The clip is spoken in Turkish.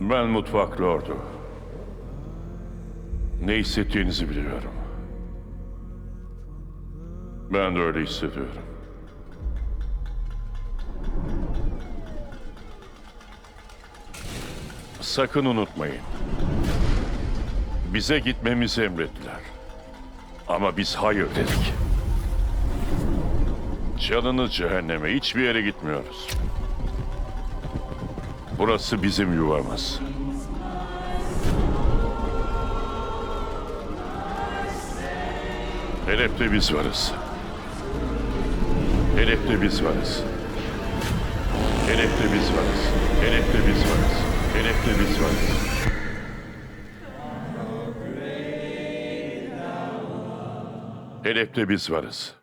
Ben mutfak lordu. Ne hissettiğinizi biliyorum. Ben de öyle hissediyorum. Sakın unutmayın. Bize gitmemizi emrettiler. Ama biz hayır dedik. Canını cehenneme hiçbir yere gitmiyoruz. Burası bizim yuvamız. Hedefte biz varız. Hedefte biz varız. Hedefte biz varız. Hedefte biz varız. Hedefte biz varız. Hedefte biz varız.